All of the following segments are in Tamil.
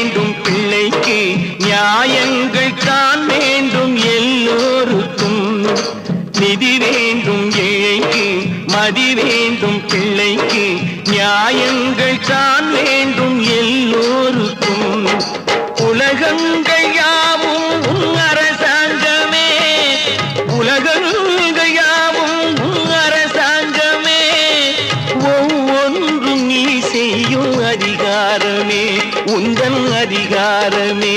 வேண்டும் பிள்ளைக்கு நியாயங்கள் தான் வேண்டும் எல்லோருக்கும். நிதி வேண்டும் ஏழைக்கு மதி வேண்டும் பிள்ளைக்கு நியாயங்கள் தான் வேண்டும் எல்லோரும் அதிகாரமே உந்தன் அதிகாரமே.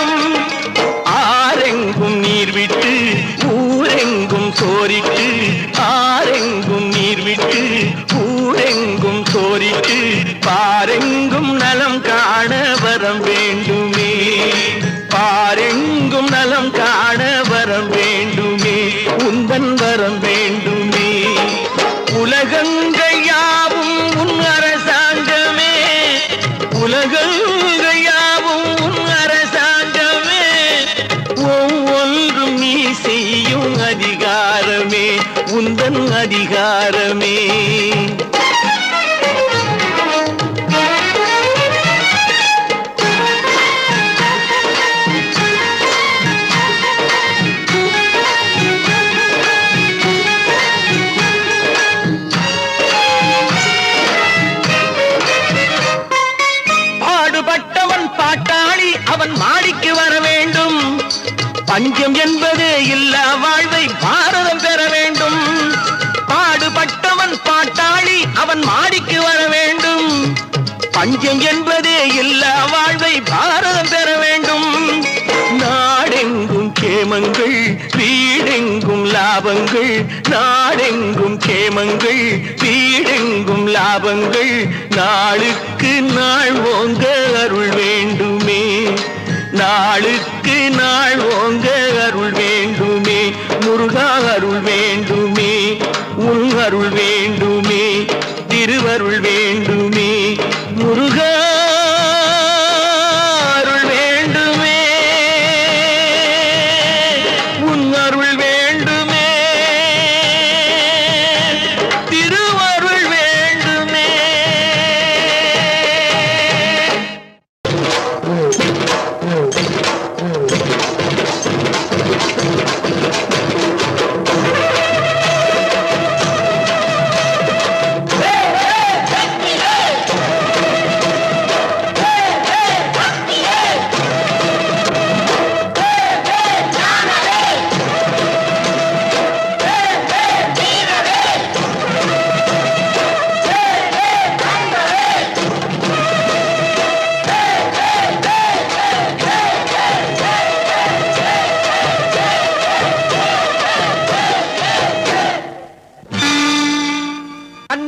அதிகாரமே பாடுபட்டவன் பாட்டாளி அவன் மாடிக்கு வர வேண்டும். பஞ்சம் என்பது இல்லா அவன் மாடிக்கு வர வேண்டும். பஞ்சம் என்பதே இல்லா வாழ்வை பாரதம் பெற வேண்டும். நாடெங்கும் கேமங்கள் வீடெங்கும் லாபங்கள். நாடெங்கும் கேமங்கள் வீடெங்கும் லாபங்கள். நாளுக்கு நாள் ஓங்க அருள் வேண்டுமே. நாளுக்கு நாள் ஓங்க அருள் வேண்டுமே. முருகா அருள் வேண்டுமே. உன் அருள் வேண்டும். திருவருள் வேண்டுமே.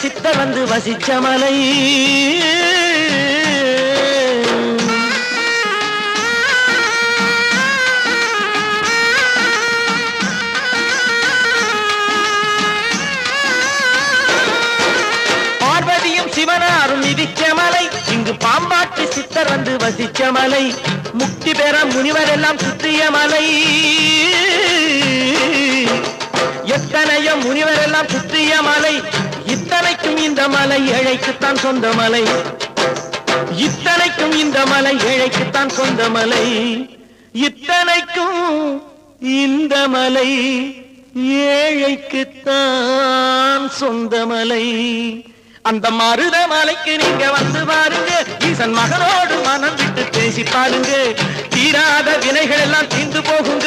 சித்த வந்து வசிச்ச மலை. பார்வதியும் சிவனாரும் மிதிச்ச மலை. இங்கு பாம்பாட்டு சித்தர் வந்து வசிச்ச மலை. முக்தி பெற முனிவரெல்லாம் சுற்றிய மலை. எத்தனையும் முனிவரெல்லாம் சுற்றிய மலை. இத்தனைக்கும் இந்த மலை ஏழைக்குத்தான் சொந்த மலை. இத்தனைக்கும் இந்த மலை ஏழைக்குத்தான் சொந்த மலை. இத்தனைக்கும் இந்த மலை ஏழைக்குத்தான் சொந்த மலை. அந்த மருத மலைக்கு நீங்க வந்து பாருங்க. ஈசன் மகனோடு மனம் விட்டு பேசி பாருங்க. தீராத வினைகள் எல்லாம் தீர்ந்து போகுங்க.